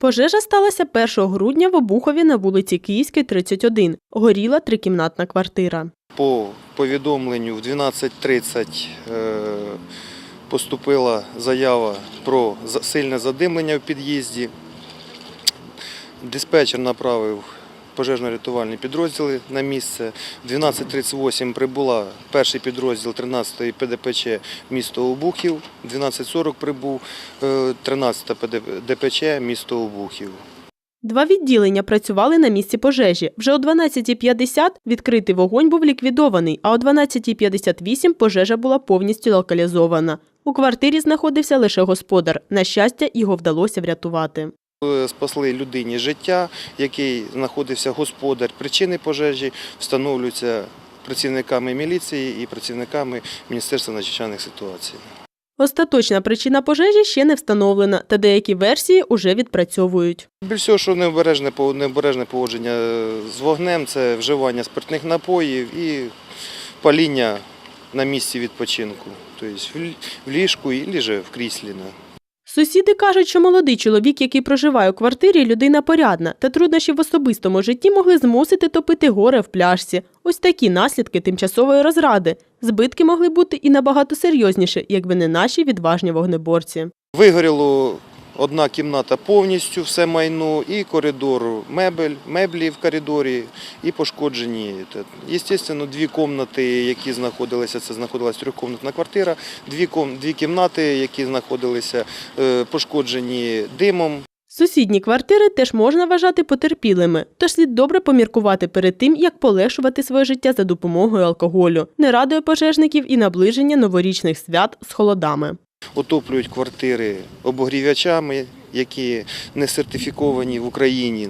Пожежа сталася 1 грудня в Обухові на вулиці Київській, 31. Горіла трикімнатна квартира. По повідомленню в 12.30 е, поступила заява про сильне задимлення в під'їзді. Диспетчер направив пожежно-рятувальні підрозділи на місце. В 12.38 прибула перший підрозділ 13-ї ПДПЧ місто Обухів. 12.40 прибув е, 13-та ПДПЧ місто Обухів. Два відділення працювали на місці пожежі. Вже о 12.50 відкритий вогонь був ліквідований, а о 12.58 пожежа була повністю локалізована. У квартирі знаходився лише господар. На щастя, його вдалося врятувати. Е, Спасли людині життя, який знаходився господар. Причини пожежі встановлюються працівниками міліції і працівниками Міністерства надзвичайних ситуацій. Остаточна причина пожежі ще не встановлена, та деякі версії уже відпрацьовують. Більш всього, що необережне, необережне поводження е, з вогнем це вживання спиртних напоїв і паління на місці відпочинку, тобто в ліжку і в кріслі. Сусіди кажуть, що молодий чоловік, який проживає у квартирі, людина порядна, та труднощі в особистому житті могли змусити топити горе в пляшці. Ось такі наслідки тимчасової розради. Збитки могли бути і набагато серйозніші, якби не наші відважні вогнеборці. Вигоріло одна кімната повністю, все майно, і коридор, мебель, меблі в коридорі, і пошкоджені. Звісно, дві кімнати, які знаходилися, це знаходилася трьохкомнатна квартира, дві, дві кімнати, які знаходилися пошкоджені димом. Сусідні квартири теж можна вважати потерпілими, тож слід добре поміркувати перед тим, як полегшувати своє життя за допомогою алкоголю. Не радує пожежників і наближення новорічних свят з холодами. Отоплюють квартири обогрівачами, які не сертифіковані в Україні,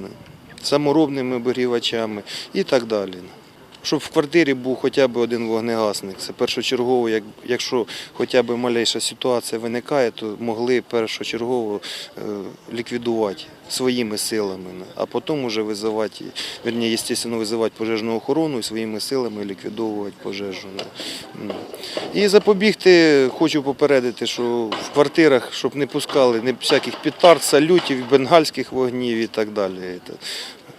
саморобними обогрівачами і так далі. Щоб в квартирі був хоча б один вогнегасник. Це першочергово, як- якщо хоча б малейша ситуація виникає, то могли першочергово е, ліквідувати своїми силами, а потім вже визивати, верні, звісно, визивати пожежну охорону і своїми силами ліквідовувати пожежу. І запобігти, хочу попередити, що в квартирах, щоб не пускали всяких петард, салютів, бенгальських вогнів і так далі.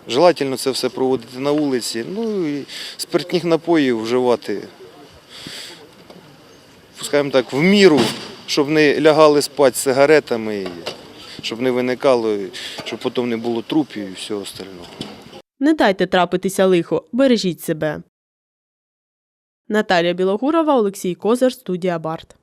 Желательно це все проводити на вулиці. Ну і спиртних напоїв вживати, скажімо так, в міру, щоб не лягали спати з сигаретами, щоб не виникало, щоб потім не було трупів і всього остального. Не дайте трапитися лихо, бережіть себе. Наталія Білогурова, Олексій Козар, студія Барт.